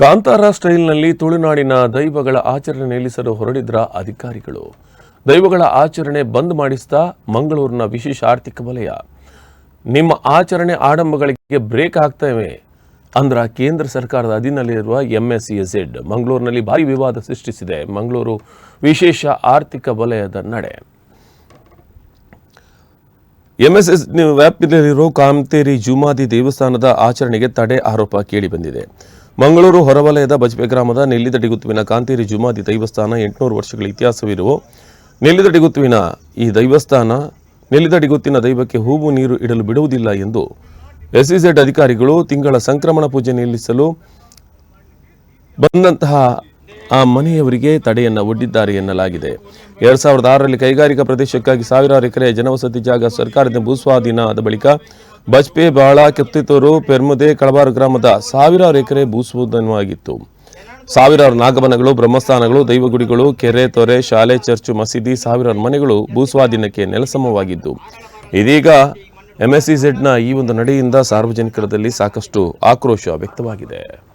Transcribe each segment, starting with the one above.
ಕಾಂತಾರ ಸ್ಟೈಲ್ನಲ್ಲಿ ತುಳುನಾಡಿನ ದೈವಗಳ ಆಚರಣೆ ನಿಲ್ಲಿಸಲು ಹೊರಡಿದ್ರ ಅಧಿಕಾರಿಗಳು? ದೈವಗಳ ಆಚರಣೆ ಬಂದ್ ಮಾಡಿಸ್ತಾ ಮಂಗಳೂರಿನ ವಿಶೇಷ ಆರ್ಥಿಕ ವಲಯ. ನಿಮ್ಮ ಆಚರಣೆ ಆಡಂಬಗಳಿಗೆ ಬ್ರೇಕ್ ಆಗ್ತವೆ ಅಂದ್ರ ಕೇಂದ್ರ ಸರ್ಕಾರದ ಅಧೀನದಲ್ಲಿರುವ ಎಂಎಸ್ಇಎಝೆಡ್ ಮಂಗಳೂರಿನಲ್ಲಿ ಭಾರಿ ವಿವಾದ ಸೃಷ್ಟಿಸಿದೆ. ಮಂಗಳೂರು ವಿಶೇಷ ಆರ್ಥಿಕ ವಲಯದ ನಡೆ. ಎಂಎಸ್ಎಸ್ ವ್ಯಾಪ್ತಿಯಲ್ಲಿರುವ ಕಾಮತೇರಿ ಜುಮಾದಿ ದೇವಸ್ಥಾನದ ಆಚರಣೆಗೆ ತಡೆ ಆರೋಪ ಕೇಳಿಬಂದಿದೆ ಮಂಗಳೂರು ಹೊರವಲಯದ ಬಜ್ಪೆ ಗ್ರಾಮದ ನೆಲ್ಲಿದಡಿಗುತ್ತುವಿನ ಕಾಂತೇರಿ ಜುಮಾದಿ ದೈವಸ್ಥಾನ ಎಂಟುನೂರು ವರ್ಷಗಳ ಇತಿಹಾಸವಿರುವ ನೆಲ್ಲಿದಡಿಗುತ್ತುವಿನ ಈ ದೈವಸ್ಥಾನ ನೆಲ್ಲಿದಡಿಗುತ್ತಿನ ದೈವಕ್ಕೆ ಹೂವು ನೀರು ಇಡಲು ಬಿಡುವುದಿಲ್ಲ ಎಂದು ಎಸ್ಇಝೆಡ್ ಅಧಿಕಾರಿಗಳು ತಿಂಗಳ ಸಂಕ್ರಮಣ ಪೂಜೆ ನಿಲ್ಲಿಸಲು ಬಂದಂತಹ ಆ ಮನೆಯವರಿಗೆ ತಡೆಯನ್ನು ಒಡ್ಡಿದ್ದಾರೆ ಎನ್ನಲಾಗಿದೆ. ಎರಡ್ ಸಾವಿರದ ಆರರಲ್ಲಿ ಕೈಗಾರಿಕಾ ಪ್ರದೇಶಕ್ಕಾಗಿ ಸಾವಿರಾರು ಎಕರೆ ಜನವಸತಿ ಜಾಗ ಸರ್ಕಾರದ ಭೂಸ್ವಾಧೀನ ಆದ ಬಳಿಕ ಬಜ್ಪೆ ಬಾಳ ಕೆತ್ತಿತ್ತೂರು ಪೆರ್ಮುದೆ ಕಳಬಾರು ಗ್ರಾಮದ ಸಾವಿರಾರು ಎಕರೆ ಭೂಸ್ವಾಧೀನವಾಗಿತ್ತು. ಸಾವಿರಾರು ನಾಗಮನಗಳು ಬ್ರಹ್ಮಸ್ಥಾನಗಳು, ದೈವಗುಡಿಗಳು, ಕೆರೆ, ತೊರೆ, ಶಾಲೆ, ಚರ್ಚು, ಮಸೀದಿ ಸಾವಿರಾರು ಮನೆಗಳು ಭೂಸ್ವಾಧೀನಕ್ಕೆ ನೆಲಸಮವಾಗಿದ್ದು. ಇದೀಗ ಎಂಎಸ್ಇಝೆಡ್ನ ಈ ಒಂದು ನಡೆಯಿಂದ ಸಾರ್ವಜನಿಕರಲ್ಲಿ ಸಾಕಷ್ಟು ಆಕ್ರೋಶ ವ್ಯಕ್ತವಾಗಿದೆ.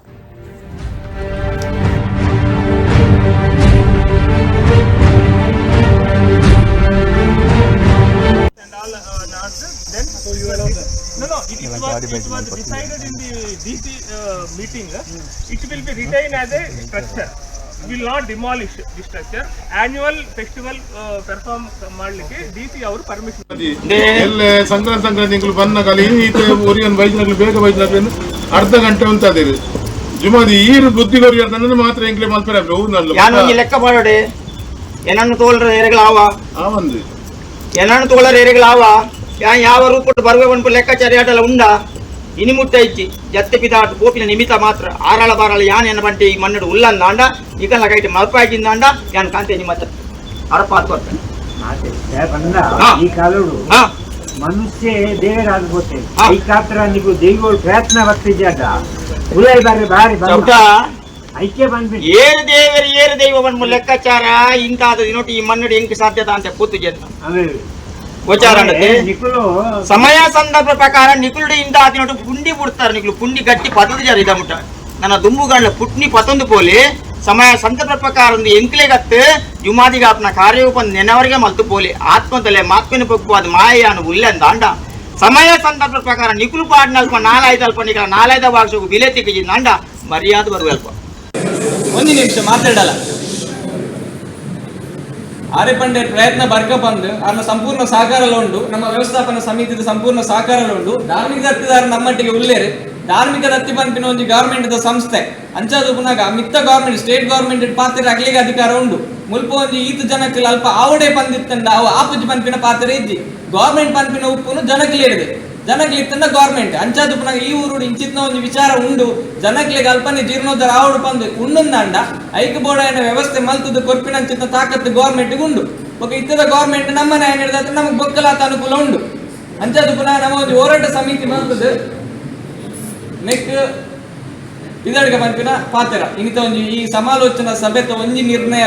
It, was it was decided in the DC uh, meeting. Uh, it will be retained as a structure. Will not demolish the structure. Annual festival uh, perform ಮಾಡಲಿಕ್ಕೆ ಡಿಸಿ ಅವರು ಪರ್ಮಿಷನ್ ಎಲ್ಲ ಸಂಕ್ರಾಂತಿ ಸಂಕ್ರಾಂತಿ ಬನ್ನ ಕಲಿ ಈತ ಒರಿಯನ್ ಬೈಜ್ನಗಳು ಬೇಗ ಬೈಜ್ನಗಳು ಅರ್ಧ ಗಂಟೆ ಅಂತ ಅದೇ ಜುಮಾದಿ ಈರು ಬುದ್ಧಿ ಕೊರಿಯರ್ದನ್ನ ಮಾತ್ರ ಎಂಕ್ಲೆ ಮಲ್ಪರೆ ಹೌದಲ್ಲ ಯಾನ್ ಒಂಜಿ ಲೆಕ್ಕ ಮಾಡೋಡಿ? ಏನನ್ನು ತೋಲ್ರ ಏರೆಗಳಾವ ಆವ ಆ ಒಂದು ಏನನ್ನು ತೋಳರ ಏರೆಗಳು ಆವ ಯಾ ಯಾವ ರೂಪಟ್ಟು ಬರುವ ಒಂದು ಲೆಕ್ಕಾಚಾರ ಆಟಲ್ಲ ಉಂಡ ಇನಿ ಮುಟ್ಟ ಇಜ್ಜಿ ಜತ್ತೆ ಪಿದಾಟ ಗೋಪಿನ ನಿಮಿತ್ತ ಮಾತ್ರ ಆರಾಳ ಬಾರಾಳ ಯಾನ್ ಎನ್ನ ಬಂಟೆ ಈ ಮನ್ನಡು ಉಲ್ಲಂದ ಅಂಡ ಈಗಲ್ಲ ಕೈಟ್ ಮಲ್ಪಾಯ್ಕಿಂದ ಅಂಡ ಯಾನ್ ಕಾಂತೆ ನಿಮ್ಮತ್ತ ಅರಪಾತ್ ಕೊಡ್ತಾನೆ ಅದೇ, ಬಂದ ಹಾ. ಈ ಕಾಲೋಡು ಹಾ ಮನುಷ್ಯ ದೇವರಾಗ್ಬೋತೆ ಹಾ. ಈ ಕಾತ್ರ ನೀವು ದೈವ ಪ್ರಯತ್ನ ಬರ್ತಿದ್ಯಾದ ಉದಯ ಬಾರಿ ಬಾರಿ ಬಂದ. ಚೌಟ ಐಕ್ಯ ಬಂದ್ಬಿಟ್ಟು ಏರು ದೇವರು ಏರು ದೈವವನ್ನು ಲೆಕ್ಕಾಚಾರ ಇಂತಾದ ನೋಡಿ ಈ ಮನ್ನಡು ಎಂಕ್ ಸಾಧ್ಯತ ಅಂತ ಕೂತು ಜನ ಆಮೇಲೆ ಗೋಚಾರ ಆಮೇಲೆ ನಿಖಲು ಸಮಯ ಸಂದರ್ಭ ಪ್ರಕಾರ ನಿಕುಲ್ಡು ಇಂದ ಆದಿನೋಟು ಪುಂಡಿ ಬಿಡ್ತಾರೆ ನಿಕುಲು ಪುಂಡಿ ಗಟ್ಟಿ ಪತದ ಜರ ಇದ ಮುಟ್ಟ ನನ್ನ ದುಂಬುಗಳ ಪುಟ್ನಿ ಪತೊಂದು ಪೋಲಿ ಸಮಯ ಸಂದರ್ಭ ಪ್ರಕಾರ ಒಂದು ಎಂಕ್ಲೆಗತ್ತು ಜುಮಾದಿಗ ಆಪ್ನ ಕಾರ್ಯೋಪನ್ ನೆನವರಿಗೆ ಮಲ್ತು ಪೋಲಿ ಆತ್ಮದಲ್ಲೇ ಮಾತ್ಮಿನ ಪಕ್ಕು ಅದು ಮಾಯಾನು ಉಲ್ಲೆಂದ ಅಂಡ ಸಮಯ ಸಂದರ್ಭ ಪ್ರಕಾರ ನಿಕುಲು ಪಾಡಿನ ಅಲ್ಪ ನಾಲಾಯ್ದ ಅಲ್ಪ ನಿಕಲ ನಾಲಾಯ್ದ ಭಾಷೆಗೂ ಬಿಲೆ ತಿಕ್ಕಿಜಿಂದ ಅಂಡ ಮರ್ಯಾದೆ ಬರುವ ಅಲ್ಪ ಒಂದು ನಿಮಿಷ ಮಾತಾಡಲ್ಲ ಆರೆಪಂಡೆ ಪ್ರಯತ್ನ ಬರ್ಕ ಬಂದು ಅದನ್ನ ಸಂಪೂರ್ಣ ಸಹಕಾರ ಉಂಡು. ನಮ್ಮ ವ್ಯವಸ್ಥಾಪನಾ ಸಮಿತಿದ ಸಂಪೂರ್ಣ ಸಹಕಾರ ಉಂಡು. ಧಾರ್ಮಿಕ ದತ್ತಿದಾರ ನಮ್ಮಟ್ಟಿಗೆ ಉಳ್ಳೇರು ಧಾರ್ಮಿಕ ದತ್ತಿ ಪಂಪಿನ ಒಂದು ಗವರ್ಮೆಂಟ್ ಸಂಸ್ಥೆ. ಅಂಚಾದು ಪುನಗ ಮಿತ್ತ ಗವರ್ಮೆಂಟ್ ಸ್ಟೇಟ್ ಗವರ್ಮೆಂಟ್ ಪಾತ್ರ ಅಗ್ಲಿಗೆ ಅಧಿಕಾರ ಉಂಡು. ಮುಲ್ಪ ಒಂದು ಈತ ಜನಕ್ಕೆ ಅಲ್ಪ ಆವಡೆ ಪಂದಿತ್ತಂಡ ಅವು ಆಪುಜಿ ಪಂಪಿನ ಪಾತ್ರ ಇದ್ದಿ. ಗವರ್ಮೆಂಟ್ ಪಂಪಿನ ಉಪ್ಪುನು ಜನಕ್ಕೆ ಹಿಡಿದೆ ಜನಕ್ಕೆ ಇತ್ತಂಡ ಗವರ್ಮೆಂಟ್ ಅಂಚಾದು ಪುನಗ ಈ ಊರು ಇಂಚಿತ್ನ ಒಂದು ವಿಚಾರ ಉಂಡು. ಜನಕ್ಕೆ ಅಲ್ಪನೆ ಜೀರ್ಣೋದ್ಧಾರ ಆವಡು ಪಂದು ಉಂಡುಂದಾಂಡ ಐಕ್ ಬೋರ್ಡ್ ವ್ಯವಸ್ಥೆ ಮಲ್ತದ ಕೊರ್ಪಿನ ಅಂಚಿತ್ನ ತಾಕತ್ತು ಗವರ್ಮೆಂಟ್ ಉಂಡು. ಒಕ್ಕ ಇತ್ತದ ಗವರ್ಮೆಂಟ್ ನಮ್ಮನೆ ಏನಿರ್ತದೆ ನಮಗೆ ಬೊಕ್ಕಲಾತ ಅನುಕೂಲ ಉಂಡು. ಅಂಚಾದು ಪುನಃ ನಮ್ಮ ಒಂದು ಹೋರಾಟ ಸಮಿತಿ ಮಲ್ತದ ನೆಕ್ ಇದಡಿಗೆ ಪಂಪಿನ ಪಾತ್ರ. ಇಂಗಿತ ಒಂಜಿ ಈ ಸಮಾಲೋಚನಾ ಸಭೆತ ಒಂಜಿ ನಿರ್ಣಯ